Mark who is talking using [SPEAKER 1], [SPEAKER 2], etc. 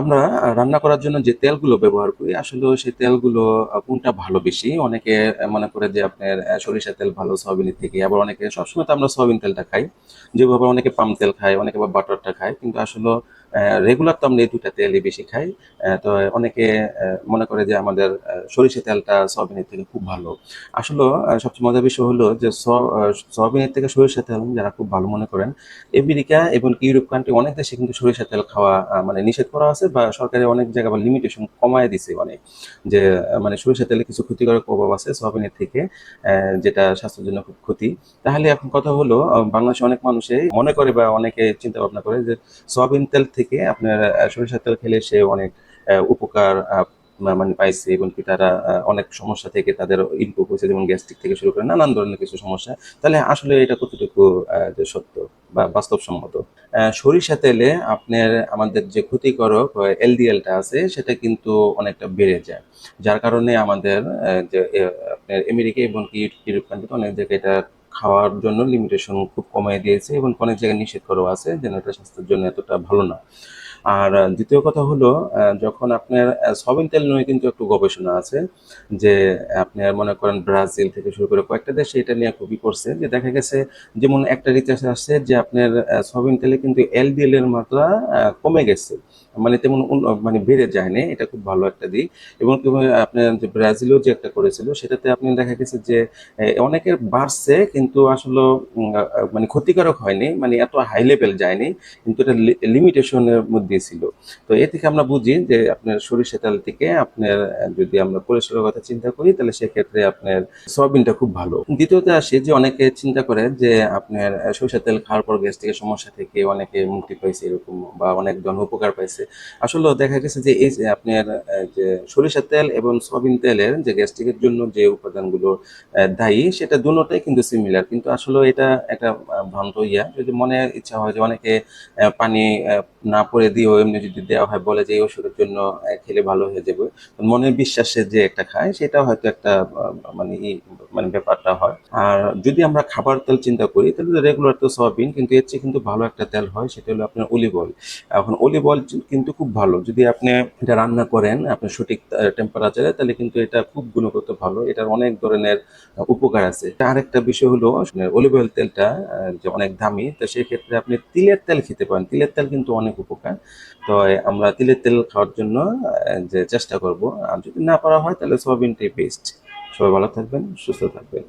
[SPEAKER 1] আমরা রান্না করার জন্য যে তেলগুলো ব্যবহার করি, আসলে সেই তেলগুলো কোনটা ভালো বেশি? অনেকে মনে করে যে আপনার সরিষা তেল ভালো, সয়াবিনের থেকে। আবার অনেকে সবসময় তো আমরা সয়াবিন তেলটা খাই, যেভাবে অনেকে পাম তেল খায়, অনেকে বাটারটা খায়। কিন্তু আসলে রেগুলার তো আমরা এই দুটা তেলই বেশি খাই। তো অনেকে মনে করে যে আমাদের সরিষা তেলটা সয়াবিনের থেকে খুব ভালো। আসলে সবচেয়ে মজার বিষয় হলো যে সয়াবিনের থেকে সরিষা তেল যারা খুব ভালো মনে করেন, আমেরিকা এবং ইউরোপ কান্ট্রি অনেক দেশে কিন্তু সরিষা তেল খাওয়া মানে নিষেধ করা আছে বা সরকারের অনেক জায়গায় বা লিমিটেশন কমায় দিছে অনেক। যে মানে সরিষা তেলে কিছু ক্ষতিকারক প্রভাব আছে সয়াবিনের থেকে যেটা স্বাস্থ্যের জন্য খুব ক্ষতি। তাহলে এখন কথা হলো বাংলাদেশে অনেক মানুষে মনে করে বা অনেকে চিন্তা ভাবনা করে যে সয়াবিন তেল থেকে আপনার সরিষার তেল খেলে সে অনেক উপকার মানে পাইছে এবং কি তারা অনেক সমস্যা থেকে তাদের ইমপ্রুভ হয়েছে, যেমন গ্যাস্ট্রিক থেকে শুরু করে নানান ধরনের কিছু সমস্যা। তাহলে আসলে এটা কতটুকু যে সত্য বা বাস্তবসম্মত? সরিষা তেলে আপনার, আমাদের যে ক্ষতিকারক এলডিএলটা আছে, সেটা কিন্তু অনেকটা বেড়ে যায়। যার কারণে আমাদের যে আপনার আমেরিকা এবং কি ইউরোপ কান্ট্রিতে অনেক জায়গায় এটা খাওয়ার জন্য লিমিটেশন খুব কমিয়ে দিয়েছে এবং অনেক জায়গায় নিষেধ করাও আছে যেন এটা স্বাস্থ্যের জন্য এতটা ভালো না। আর দ্বিতীয় কথা হলো যখন আপনার আহ, সয়াবিন তেল নিয়ে কিন্তু একটু গবেষণা আছে যে আপনার মনে করেন ব্রাজিল থেকে শুরু করে কয়েকটা দেশে এটা নিয়ে খুবই করছে যে দেখা গেছে যেমন একটা রিচার্জ আসছে যে আপনার আহ, সয়াবিন তেলে কিন্তু এলডিএল এর মাত্রা কমে গেছে। মানে তেমন মানে বেড়ে যায়নি, এটা খুব ভালো একটা দিক। এবং আপনার যে ব্রাজিলও যে একটা করেছিল, সেটাতে আপনি দেখা গেছে যে অনেকের বাড়ছে, কিন্তু আসলে মানে ক্ষতিকারক হয়নি মানে এত হাই লেভেল যায়নি, কিন্তু এটা লিমিটেশনের মধ্যে ছিল। তো এ থেকে আমরা বুঝি যে, আপনার সরিষা তেল থেকে আপনার, যদি আমরা কোলেস্ট্রলের কথা চিন্তা করি, তাহলে সেক্ষেত্রে আপনার সয়াবিনটা খুব ভালো। দ্বিতীয়তে আসে যে, অনেকে চিন্তা করে যে, আপনার সরিষা তেল খাওয়ার পর গ্যাস্ট্রিকের সমস্যা থেকে অনেকে মুক্তি পাইছে এরকম, বা অনেক জন উপকার পাইছে। আসলে দেখা গেছে যে এই আপনার যে সরিষা তেল এবং সয়াবিন তেলের যে গ্যাস্ট্রিকের জন্য যে উপাদানগুলো দায়ী, সেটা দুটোটাই কিন্তু সিমিলার কিন্তু আসলে এটা একটা ভ্রান্ত ইয়া। যদি মনে ইচ্ছা হয় যে অনেকে পানি না পরে দিয়েও এমনি যদি দেওয়া হয়, বলে যে এই ওষুধের জন্য খেলে ভালো হয়ে যাবে। মনের বিশ্বাসে যে একটা খায় সেটা হয়তো একটা মানে মানে ব্যাপারটা হয়। আর যদি আমরা খাবার তেল চিন্তা করি, তাহলে রেগুলার তো সয়াবিন, কিন্তু এর চেয়ে কিন্তু ভালো একটা তেল হয়, সেটা হলো আপনার অলিভ অয়েল এখন অলিভ অয়েল কিন্তু খুব ভালো। যদি আপনি এটা রান্না করেন, আপনার সঠিক টেম্পারেচারে তাহলে কিন্তু এটা খুব গুণগত ভালো। এটার অনেক ধরনের উপকার আছে। আরেকটা বিষয় হলো অলিভ অয়েল তেলটা যে অনেক দামি, তো সেই ক্ষেত্রে আপনি তিলের তেল খেতে পারেন। তিলের তেল কিন্তু অনেক উপকার। তো আমরা তিলের তেল খাওয়ার জন্য যে চেষ্টা করব। আর যদি না পারা হয়, তাহলে সয়াবিনটাই বেস্ট সবাই ভালো থাকবেন, সুস্থ থাকবেন।